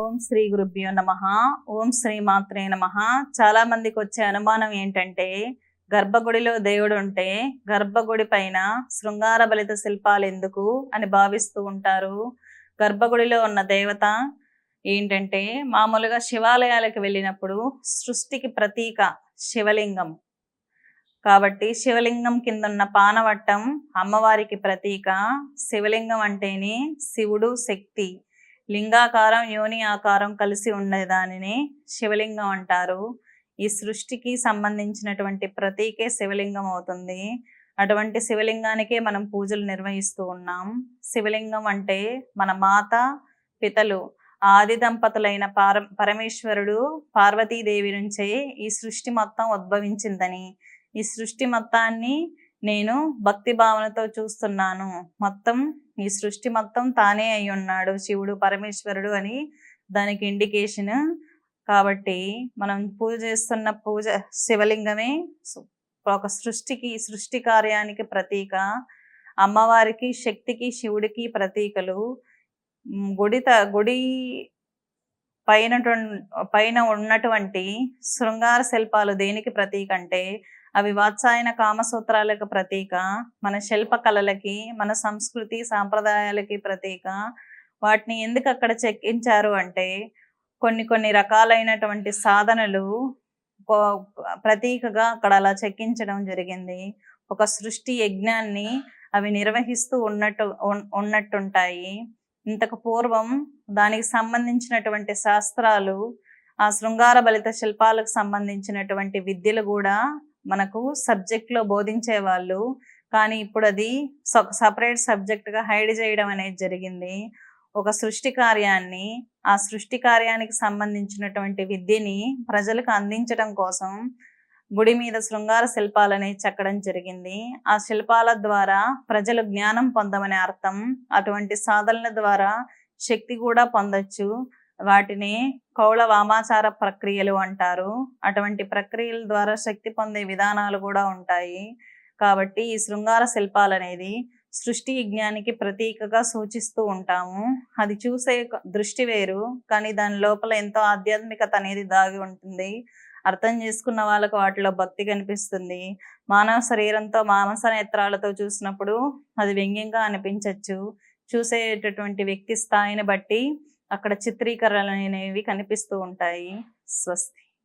ఓం శ్రీ గురుభ్యో నమ. ఓం శ్రీ మాత్రే నమ. చాలా మందికి వచ్చే అనుమానం ఏంటంటే గర్భగుడిలో దేవుడు ఉంటే గర్భగుడి పైన శృంగార బలిత శిల్పాలు ఎందుకు అని భావిస్తూ ఉంటారు. గర్భగుడిలో ఉన్న దేవత ఏంటంటే మామూలుగా శివాలయాలకు వెళ్ళినప్పుడు సృష్టికి ప్రతీక శివలింగం. కాబట్టి శివలింగం కింద ఉన్న పానవట్టం అమ్మవారికి ప్రతీక శివలింగం అంటేనే శివుడు శక్తి. లింగాకారం యోని ఆకారం కలిసి ఉండేదానిని శివలింగం అంటారు. ఈ సృష్టికి సంబంధించినటువంటి ప్రతీకే శివలింగం అవుతుంది. అటువంటి శివలింగానికే మనం పూజలు నిర్వహిస్తూ ఉన్నాం. శివలింగం అంటే మన మాత పితలు ఆది దంపతులైన పార పరమేశ్వరుడు పార్వతీదేవి నుంచే ఈ సృష్టి మొత్తం ఉద్భవించిందని. ఈ సృష్టి మొత్తాన్ని నేను భక్తి భావనతో చూస్తున్నాను. మొత్తం ఈ సృష్టి మొత్తం తానే అయి ఉన్నాడు శివుడు పరమేశ్వరుడు అని దానికి ఇండికేషన్ కాబట్టి మనం పూజ చేస్తున్న పూజ శివలింగమే ఒక సృష్టికి సృష్టి కార్యానికి ప్రతీక. అమ్మవారికి శక్తికి శివుడికి ప్రతీకలు. గుడి త గుడి పైన పైన ఉన్నటువంటి శృంగార శిల్పాలు దేనికి ప్రతీక అంటే అవి వాత్సాయన కామసూత్రాలకు ప్రతీక మన శిల్ప కళలకి మన సంస్కృతి సాంప్రదాయాలకి ప్రతీక. వాటిని ఎందుకు అక్కడ చెక్కించారు అంటే కొన్ని కొన్ని రకాలైనటువంటి సాధనలు ప్రతీకగా అక్కడ అలా చెక్కించడం జరిగింది. ఒక సృష్టి యజ్ఞాన్ని అవి నిర్వహిస్తూ ఉన్నట్టు ఉన్నట్టుంటాయి. ఇంతకు పూర్వం దానికి సంబంధించినటువంటి శాస్త్రాలు ఆ శృంగార బలిత శిల్పాలకు సంబంధించినటువంటి విద్యలు కూడా మనకు సబ్జెక్ట్లో బోధించేవాళ్ళు కానీ ఇప్పుడు అది సపరేట్ సబ్జెక్ట్గా హైడ్ చేయడం అనేది జరిగింది. ఒక సృష్టి కార్యాన్ని ఆ సృష్టి కార్యానికి సంబంధించినటువంటి విద్యని ప్రజలకు అందించడం కోసం గుడి మీద శృంగార శిల్పాలు అనేవి చెక్కడం జరిగింది. ఆ శిల్పాల ద్వారా ప్రజలు జ్ఞానం పొందమనే అర్థం అటువంటి సాధనల ద్వారా శక్తి కూడా పొందొచ్చు. వాటిని కౌళ వామాచార ప్రక్రియలు అంటారు. అటువంటి ప్రక్రియల ద్వారా శక్తి పొందే విధానాలు కూడా ఉంటాయి. కాబట్టి ఈ శృంగార శిల్పాలు అనేది సృష్టి యజ్ఞానికి ప్రతీకగా సూచిస్తూ ఉంటాము. అది చూసే దృష్టి వేరు. కానీ దాని లోపల ఎంతో ఆధ్యాత్మికత అనేది దాగి ఉంటుంది. అర్థం చేసుకున్న వాళ్ళకు వాటిలో భక్తి కనిపిస్తుంది. మానవ శరీరంతో మానస నేత్రాలతో చూసినప్పుడు అది వ్యంగ్యంగా అనిపించవచ్చు చూసేటటువంటి వ్యక్తి స్థాయిని బట్టి అక్కడ చిత్రీకరణలు అనేవి కనిపిస్తూ ఉంటాయి. స్వస్తి